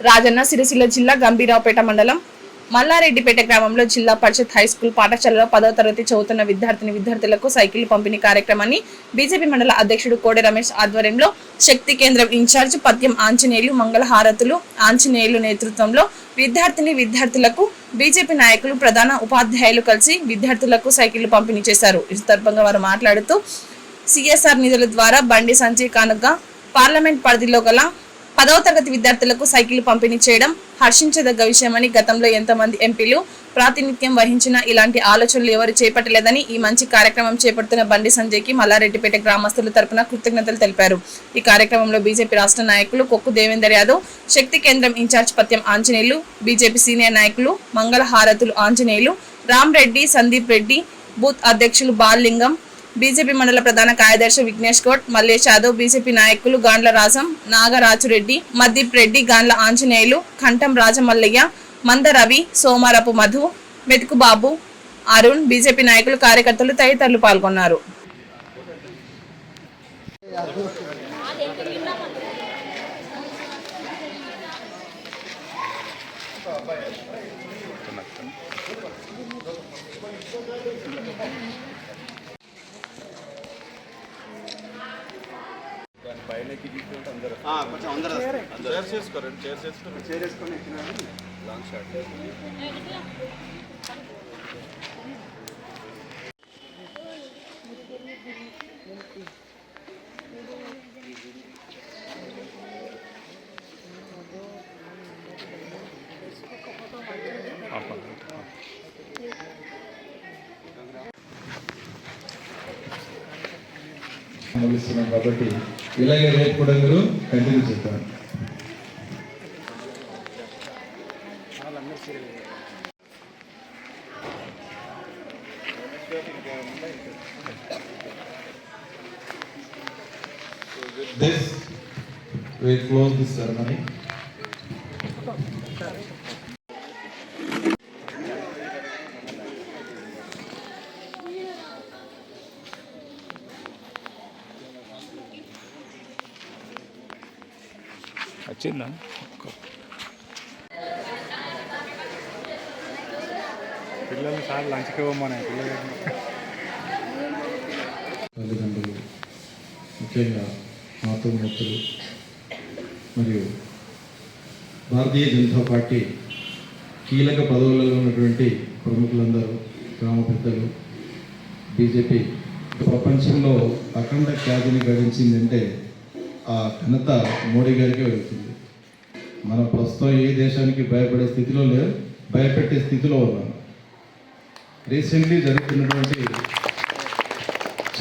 రాజన్న సిరిసిల్ల జిల్లా గంభీరావుపేట మండలం మల్లారెడ్డిపేట గ్రామంలో జిల్లా పరిషత్ హై స్కూల్ పాఠశాలలో పదవ తరగతి చదువుతున్న విద్యార్థిని విద్యార్థులకు సైకిల్ పంపిణీ కార్యక్రమాన్ని బీజేపీ మండల అధ్యక్షుడు కోడి రమేష్ ఆధ్వర్యంలో శక్తి కేంద్రం ఇన్ఛార్జ్ పద్యం ఆంజనేయులు మంగళహారతులు ఆంజనేయులు నేతృత్వంలో విద్యార్థిని విద్యార్థులకు బీజేపీ నాయకులు ప్రధాన ఉపాధ్యాయులు కలిసి విద్యార్థులకు సైకిల్ పంపిణీ చేశారు. ఈ సందర్భంగా వారు మాట్లాడుతూ సిఎస్ఆర్ నిధుల ద్వారా బండి సంచి కనుక పార్లమెంట్ పరిధిలో గల పదవ తరగతి విద్యార్థులకు సైకిల్ పంపిణీ చేయడం హర్షించదగ్గ విషయమని గతంలో ఎంతమంది ఎంపీలు ప్రాతినిధ్యం వహించిన ఇలాంటి ఆలోచనలు ఎవరు చేపట్టలేదని ఈ మంచి కార్యక్రమం చేపడుతున్న బండి సంజయ్కి మల్లారెడ్డిపేట గ్రామస్తుల తరపున కృతజ్ఞతలు తెలిపారు. ఈ కార్యక్రమంలో బీజేపీ రాష్ట్ర నాయకులు కొక్కు దేవేందర్ యాదవ్ శక్తి కేంద్రం in charge Pathyam Anjaneyulu BJP senior నాయకులు మంగళ హారతులు ఆంజనేయులు రామ్ రెడ్డి సందీప్ రెడ్డి బూత్ అధ్యక్షులు బాల్లింగం బీజేపీ మండల ప్రధాన కార్యదర్శి విఘ్నేష్ గౌడ్ మల్లేష్ యాదవ్ బీజేపీ నాయకులు గాండ్ల రాజం నాగరాజురెడ్డి మద్దీప్ రెడ్డి గాండ్ల ఆంజనేయులు కంఠం రాజమల్లయ్య మంద రవి సోమారపు మధు మెతుకుబాబు అరుణ్ బీజేపీ నాయకులు కార్యకర్తలు తదితరులు పాల్గొన్నారు. కొంచెం అందరూ చైర్ చేసుకోరండి చైర్ చేసుకోండి చైర్ వేసుకొని లాంగ్ షాట్ కాబట్టి ఇలాగే రేపు కూడా మీరు కంటిన్యూ చేస్తారు This will close this ceremony. వచ్చిందా? పిల్లల్ని సార్ లంచ్కి ఇవ్వమని పిల్లలు తల్లిదండ్రులు ముఖ్యంగా మాతృమూర్తులు మరియు భారతీయ జనతా పార్టీ కీలక పదవులలో ఉన్నటువంటి ప్రముఖులందరూ గ్రామ పెద్దలు బీజేపీ. ప్రపంచంలో అఖండ ఖ్యాతిని గడించిందంటే ఆ ఘనత మోడీ గారికే వెళ్తుంది మనం ప్రస్తుతం ఏ దేశానికి భయపడే స్థితిలో లేదు భయపెట్టే స్థితిలో ఉన్నాం. రీసెంట్లీ జరుగుతున్నటువంటి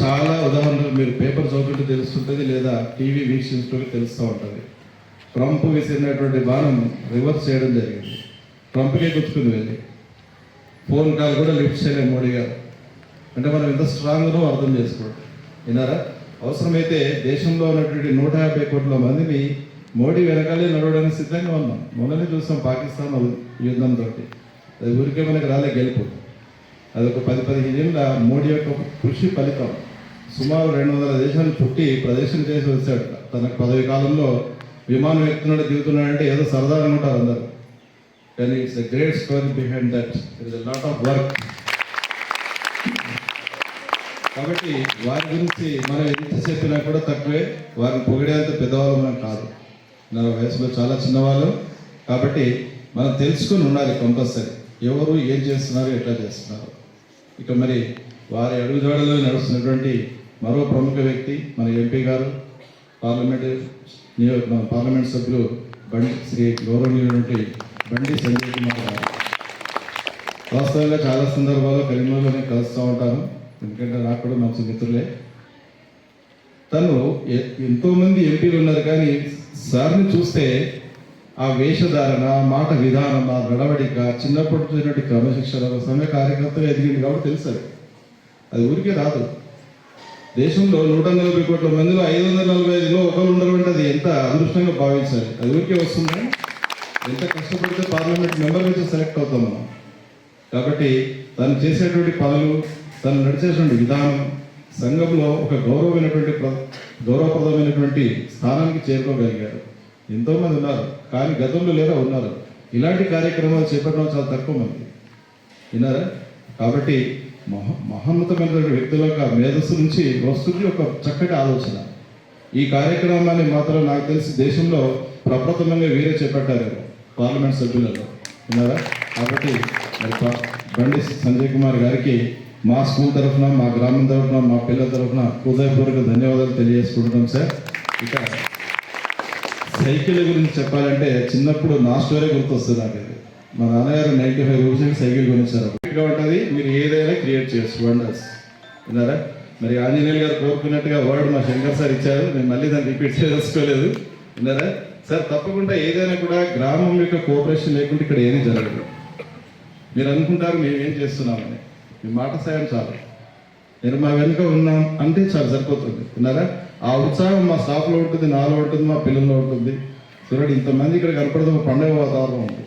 చాలా ఉదాహరణలు మీరు పేపర్ చదువుతుంటే తెలుస్తుంటుంది లేదా టీవీ వీక్షించుకుంటే తెలుస్తూ ఉంటుంది. ట్రంప్ విసిరినటువంటి బాణం రివర్స్ చేయడం జరిగింది. ట్రంప్కే గుర్తుకుంది వెళ్ళి. ఫోన్ కాల్ కూడా లిఫ్ట్ చేయలేదు మోడీ గారు. అంటే మనం ఎంత స్ట్రాంగ్నో అర్థం చేసుకోవడం విన్నారా? అవసరమైతే దేశంలో ఉన్నటువంటి నూట యాభై కోట్ల మందిని మోడీ వెనకాలే నడవడానికి సిద్ధంగా ఉన్నాం. మొన్ననే చూసాం పాకిస్తాన్ యుద్ధంతో అది ఊరికే మనకి రాలే గెలుపు. అది ఒక పది పదిహేను ఏళ్ళ మోడీ యొక్క కృషి ఫలితం. సుమారు రెండు వందల దేశాలు చుట్టి ప్రదర్శన చేసి వచ్చాడు. తన పదవి కాలంలో విమానం ఎక్కుతున్నాడు దిగుతున్నాడంటే ఏదో సరదా అనుకుంటారు అందరు. కానీ it's a great story behind that it is lot of work కాబట్టి వారి గురించి మనం ఎంత చెప్పినా కూడా తక్కువే. వారిని పొగిడేంత పెద్దవాళ్ళు మనం కాదు. నా వయసులో చాలా చిన్నవాళ్ళు. కాబట్టి మనం తెలుసుకుని ఉండాలి కంపల్సరీ. ఎవరు ఏం చేస్తున్నారు ఎట్లా చేస్తున్నారు. ఇక మరి వారి అడుగుజాడలో నడుస్తున్నటువంటి మరో ప్రముఖ వ్యక్తి మన ఎంపీ గారు పార్లమెంట్ నియో- పార్లమెంట్ సభ్యులు బండి శ్రీ గౌరవనీయుడు బండి సంజయ్ కుమార్ గారు. వాస్తవంగా చాలా సందర్భాల్లో కలిమలోనే కలుస్తూ ఉంటాను ఎందుకంటే నాకు కూడా మంచి మిత్రులే తను ఎంతోమంది ఎంపీలు ఉన్నారు కానీ సార్ని చూస్తే ఆ వేషధారణ మాట విధానం ఆ నడవడిక చిన్నప్పటి నుంచి క్రమశిక్షణ సమయ కార్యకర్తలు ఎదిగింది కాబట్టి తెలుసు అది. ఊరికే రాదు. దేశంలో నూట నలభై కోట్ల మందిలో ఐదు వందల నలభై ఐదులో ఒకరు ఉండడం అంటే అది ఎంత అదృష్టంగా భావించాలి? అది ఊరికే వస్తుందా? ఎంత కష్టపడితే పార్లమెంట్ మెంబర్ నుంచి సెలెక్ట్ అవుతాం మనం కాబట్టి తను చేసేటువంటి పనులు తను నడిచేటువంటి విధానం సంఘంలో ఒక గౌరవమైనటువంటి గౌరవప్రదమైనటువంటి స్థానానికి చేరుకోగలిగారు. ఎంతోమంది ఉన్నారు. కానీ గతంలో లేరా ఉన్నారు. ఇలాంటి కార్యక్రమాలు చేపట్టడం చాలా తక్కువ మంది. విన్నారా? కాబట్టి మహ మహోన్నతమైనటువంటి వ్యక్తుల యొక్క మేధస్సు నుంచి వస్తుంది ఒక చక్కటి ఆలోచన. ఈ కార్యక్రమాన్ని మాత్రం నాకు తెలిసి దేశంలో ప్రప్రథమంగా వీరే చేపట్టారు. పార్లమెంట్ సభ్యులలో. విన్నారా? కాబట్టి బండి సంజయ్ కుమార్ గారికి మా స్కూల్ తరఫున మా గ్రామం తరఫున మా పిల్లల తరఫున హృదయపూర్వక ధన్యవాదాలు తెలియజేసుకుంటున్నాం సార్. ఇక సైకిల్ గురించి చెప్పాలంటే చిన్నప్పుడు నా స్టోరీ గుర్తొస్తుంది నాకు. మా నాన్నగారు నైన్టీ ఫైవ్ రూపీస్కి సైకిల్ కొనిచ్చారు ఉంటుంది మీరు ఏదైనా క్రియేట్ చేయొచ్చు వండర్స్. విన్నారా? మరి ఆంజనేయులు గారు కోరుకున్నట్టుగా వర్డ్ మా శంకర్ సార్ ఇచ్చారు నేను మళ్ళీ దాన్ని రిపీట్ చేసుకోలేదు. విన్నారా? సార్ తప్పకుండా ఏదైనా కూడా గ్రామం యొక్క కోఆపరేషన్ లేకుంటే ఇక్కడ ఏమీ జరగదు. మీరు అనుకుంటారు మేము ఏం చేస్తున్నామని. మీ మాట సాయం చాలు. నేను మా వెనుక ఉన్నాం అంటే చాలా సరిపోతుంది. విన్నారా? ఆ ఉత్సాహం మా స్టాఫ్లో ఉంటుంది నాలో ఉంటుంది మా పిల్లల్లో ఉంటుంది. చూడండి ఇంతమంది ఇక్కడ కనపడదు ఒక పండుగ వాతావరణం ఉంది.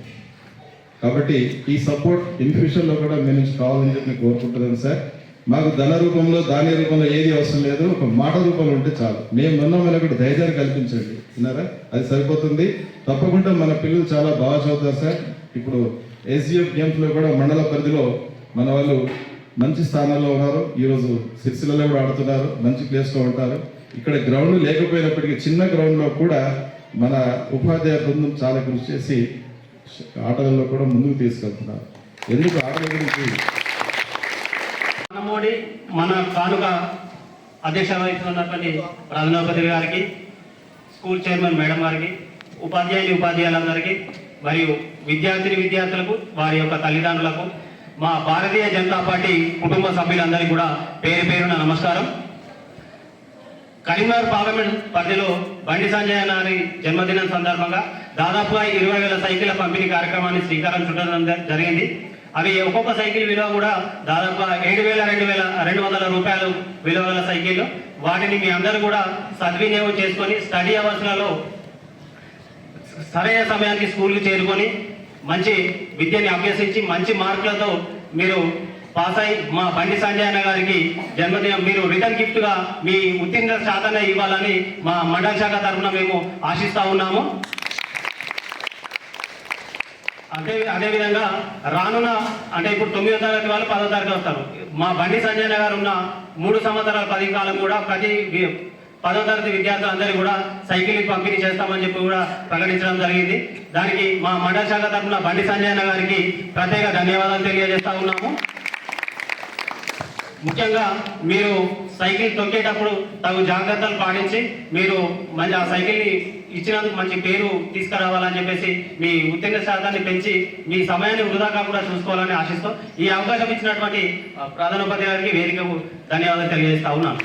కాబట్టి ఈ సపోర్ట్ ఇన్ ఫ్యూచర్లో కూడా మీ నుంచి కావాలని చెప్పి నేను కోరుకుంటున్నాను సార్. మాకు ధన రూపంలో ధాన్య రూపంలో ఏది అవసరం లేదు ఒక మాట రూపంలో ఉంటే చాలు. మేము ఉన్నామని ఒకటి ధైర్యాన్ని కల్పించండి. విన్నారా? అది సరిపోతుంది. తప్పకుండా మన పిల్లలు చాలా బాగా చదువుతారు సార్. ఇప్పుడు ఎస్జిఎఫ్ గేమ్స్లో కూడా మండల పరిధిలో మన వాళ్ళు మంచి స్థానాల్లో ఉన్నారు. ఈరోజు సిరిసిల్లలో కూడా ఆడుతున్నారు. మంచి ప్లేస్లో ఉంటారు. ఇక్కడ గ్రౌండ్ లేకపోయినప్పటికీ చిన్న గ్రౌండ్లో కూడా మన ఉపాధ్యాయ బృందం చాలా కృషి చేసి ఆటలలో కూడా ముందుకు తీసుకెళ్తున్నారు. ఎందుకు ఆటల గురించి? మన మోడీ మన కానుక అధ్యక్ష వహిస్తున్నటువంటి ప్రధానోపతి గారికి స్కూల్ చైర్మన్ మేడం గారికి ఉపాధ్యాయులు ఉపాధ్యాయులందరికీ మరియు విద్యార్థిని విద్యార్థులకు వారి యొక్క తల్లిదండ్రులకు మా భారతీయ జనతా పార్టీ కుటుంబ సభ్యులందరికీ కూడా పేరు పేరున నమస్కారం. కరీంనగర్ పార్లమెంట్ పరిధిలో బండి సంజయ్ గారి జన్మదినం సందర్భంగా దాదాపుగా ఇరవై వేల సైకిళ్ళ పంపిణీ కార్యక్రమాన్ని శ్రీకారం చుట్టడం జరిగింది. అవి ఒక్కొక్క సైకిల్ విలువ కూడా దాదాపుగా ఏడు వేల రెండు వేల రెండు వందల రూపాయలు విలువ గల సైకిళ్ళు. వాటిని మీ అందరూ కూడా సద్వినియోగం చేసుకొని స్టడీ అవర్స్లలో సరైన సమయానికి స్కూల్కి చేరుకొని మంచి విద్యని అభ్యసించి మంచి మార్కులతో మీరు పాస్ అయి మా బండి సంజయ్ అన్న గారికి జన్మదినం మీరు రిటర్న్ గిఫ్ట్గా మీ ఉత్తీర్ణ శాతాన్ని ఇవ్వాలని మా మండల శాఖ తరఫున మేము ఆశిస్తా ఉన్నాము. అదే అదేవిధంగా రానున్న అంటే ఇప్పుడు తొమ్మిదో తరగతి వాళ్ళు పదో తరగతి వస్తారు. మా బండి సంజయ్ గారు ఉన్న మూడు సంవత్సరాల పది కాలం కూడా ప్రతి పదో తరగతి విద్యార్థులందరూ కూడా సైకిల్ పంపిణీ చేస్తామని చెప్పి కూడా ప్రకటించడం జరిగింది. దానికి మా మండల శాఖ తరఫున బండి సంజయ్ గారికి ప్రత్యేక ధన్యవాదాలు తెలియజేస్తా ఉన్నాము. ముఖ్యంగా మీరు సైకిల్ తొక్కేటప్పుడు తగు జాగ్రత్తలు పాటించి మీరు మంచి ఆ సైకిల్ని ఇచ్చినందుకు మంచి పేరు తీసుకురావాలని చెప్పేసి మీ ఉత్తీర్ణ శాతాన్ని పెంచి మీ సమయాన్ని వృధా కాకుండా చూసుకోవాలని ఆశిస్తూ ఈ అవకాశం ఇచ్చినటువంటి ప్రధానోపాధి ప్రధానోపాధ్యాయుడికి వేదికకు ధన్యవాదాలు తెలియజేస్తా ఉన్నాను.